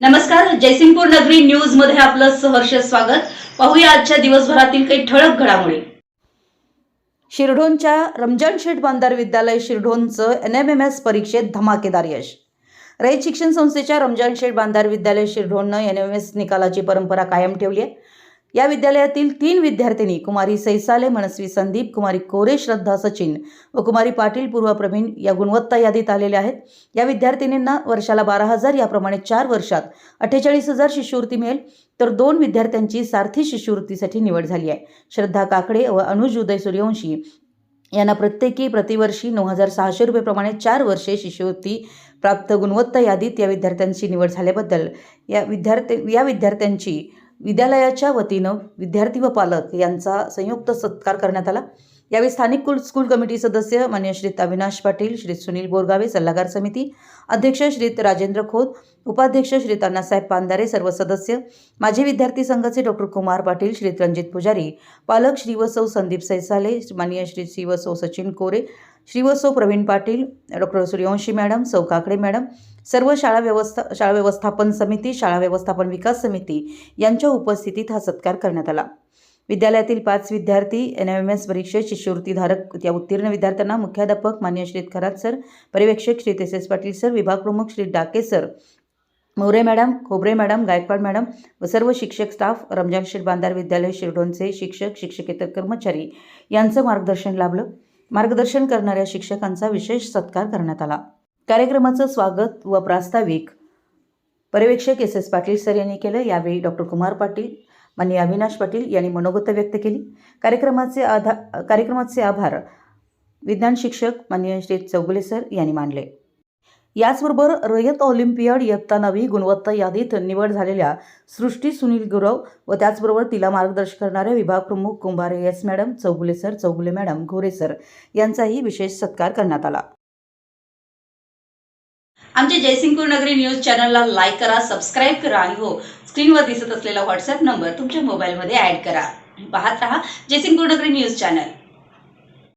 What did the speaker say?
नमस्कार जयसिंगपूर नगरी न्यूजमध्ये आपलं सहर्ष स्वागत. पाहूया आजच्या दिवसभरातील काही ठळक घडामोडी. शिरढोणच्या रमजान शेठ बांधार विद्यालय शिरढोणचं एन एम एम एस परीक्षेत धमाकेदार यश. रयत शिक्षण संस्थेच्या रमजान शेठ बांधार विद्यालय शिरढोणनं एन एम एस निकालाची परंपरा कायम ठेवली आहे. या विद्यालयातील तीन विद्यार्थिनी कुमारी सैसाले मनस्वी संदीप कुमारी कोरे श्रद्धा सचिन व कुमारी पाटील पूर्वा प्रवीण या गुणवत्ता यादीत आलेल्या आहेत. या विद्यार्थिनींना वर्षाला बारा हजार याप्रमाणे चार वर्षात अठ्ठेचाळीस हजार शिष्यवृत्ती मिळेल. तर दोन विद्यार्थ्यांची सारथी शिष्यवृत्तीसाठी निवड झाली आहे. श्रद्धा काकडे व अनुज उदय सूर्यवंशी यांना प्रत्येकी प्रतिवर्षी नऊ हजार सहाशे रुपयेप्रमाणे चार वर्षे शिष्यवृत्ती प्राप्त गुणवत्ता यादीत या विद्यार्थ्यांची निवड झाल्याबद्दल या विद्यार्थी या विद्यार्थ्यांची विद्यालयाच्या वतीनं विद्यार्थी व पालक यांचा संयुक्त सत्कार करण्यात आला. यावेळी स्थानिक कुल स्कूल कमिटी सदस्य मान्य श्रीत अविनाश पाटील श्री सुनील बोरगावे सल्लागार समिती अध्यक्ष श्रीत राजेंद्र खोत उपाध्यक्ष श्रीत अण्णासाहेब पांदारे सर्व सदस्य माजी विद्यार्थी संघाचे डॉक्टर कुमार पाटील श्रीत रणजित पुजारी पालक श्रीवसौ संदीप सैसाले मान्य श्री श्रीवसौ सचिन कोरे श्रीवसो प्रवीण पाटील डॉक्टर सूर्यवंशी मॅडम सौ काकडे मॅडम सर्व शाळा व्यवस्था शाळा व्यवस्थापन समिती शाळा व्यवस्थापन विकास समिती यांच्या उपस्थितीत हा सत्कार करण्यात आला. विद्यालयातील पाच विद्यार्थी एन एम एम एस परीक्षेत शिष्यवृत्तीधारक या उत्तीर्ण विद्यार्थ्यांना मुख्याध्यापक मान्य श्री खरात सर पर्यवेक्षक Shri S S Patil sir विभाग प्रमुख Shri Dake sir More madam Khobare madam Gaikwad madam व सर्व शिक्षक स्टाफ रमजान शेठ बांधार विद्यालय शिरडोनचे शिक्षक शिक्षकेतर कर्मचारी यांचं मार्गदर्शन लाभलं. मार्गदर्शन करणाऱ्या शिक्षकांचा विशेष सत्कार करण्यात आला. कार्यक्रमाचं स्वागत व प्रास्ताविक पर्यवेक्षक एस एस पाटील सर यांनी केलं. यावेळी डॉक्टर कुमार पाटील माननीय अविनाश पाटील यांनी मनोगत व्यक्त केली. कार्यक्रमाचे आधा कार्यक्रमाचे आभार विज्ञान शिक्षक माननीय श्री चौगुले सर यांनी मानले. याचबरोबर रयत ऑलिम्पियाड इयत्ता नवी गुणवत्ता यादीत निवड झालेल्या सृष्टी सुनील गुरव व त्याचबरोबर तिला मार्गदर्शन करणाऱ्या विभाग प्रमुख Kumbhare S madam Chougule sir Chougule madam Ghore sir यांचाही विशेष सत्कार करण्यात आला. आमच्या जयसिंगपूर नगरी न्यूज चॅनलला लाईक करा सबस्क्राईब करा आणि हो स्क्रीनवर दिसत असलेला व्हॉट्सअप नंबर तुमच्या मोबाईलमध्ये ॲड करा. पाहत रहा जयसिंगपूर नगरी न्यूज चॅनल.